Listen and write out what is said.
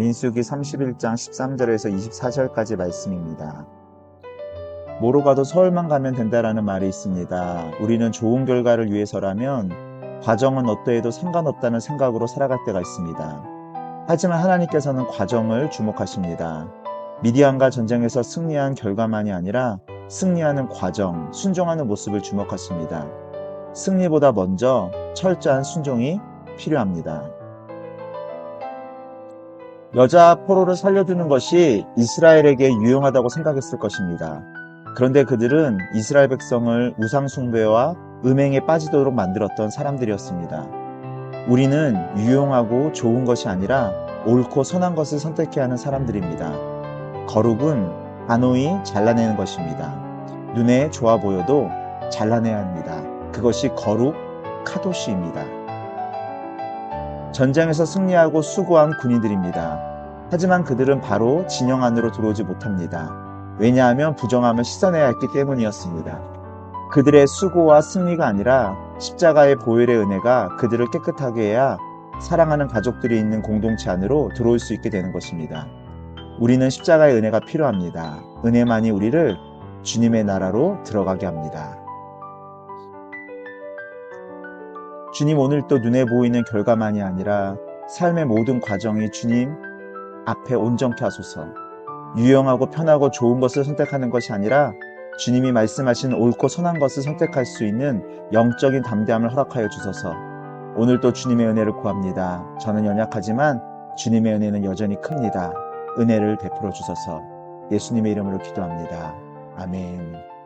민수기 31장 13절에서 24절까지 말씀입니다. 뭐로 가도 서울만 가면 된다라는 말이 있습니다. 우리는 좋은 결과를 위해서라면 과정은 어떠해도 상관없다는 생각으로 살아갈 때가 있습니다. 하지만 하나님께서는 과정을 주목하십니다. 미디안과 전쟁에서 승리한 결과만이 아니라 승리하는 과정, 순종하는 모습을 주목하십니다. 승리보다 먼저 철저한 순종이 필요합니다. 여자 포로를 살려주는 것이 이스라엘에게 유용하다고 생각했을 것입니다. 그런데 그들은 이스라엘 백성을 우상숭배와 음행에 빠지도록 만들었던 사람들이었습니다. 우리는 유용하고 좋은 것이 아니라 옳고 선한 것을 선택해야 하는 사람들입니다. 거룩은 단호히 잘라내는 것입니다. 눈에 좋아 보여도 잘라내야 합니다. 그것이 거룩 카도시입니다. 전쟁에서 승리하고 수고한 군인들입니다. 하지만 그들은 바로 진영 안으로 들어오지 못합니다. 왜냐하면 부정함을 씻어내야 했기 때문이었습니다. 그들의 수고와 승리가 아니라 십자가의 보혈의 은혜가 그들을 깨끗하게 해야 사랑하는 가족들이 있는 공동체 안으로 들어올 수 있게 되는 것입니다. 우리는 십자가의 은혜가 필요합니다. 은혜만이 우리를 주님의 나라로 들어가게 합니다. 주님 오늘 또 눈에 보이는 결과만이 아니라 삶의 모든 과정이 주님 앞에 온전케 하소서. 유용하고 편하고 좋은 것을 선택하는 것이 아니라 주님이 말씀하신 옳고 선한 것을 선택할 수 있는 영적인 담대함을 허락하여 주소서. 오늘도 주님의 은혜를 구합니다. 저는 연약하지만 주님의 은혜는 여전히 큽니다. 은혜를 베풀어 주소서. 예수님의 이름으로 기도합니다. 아멘.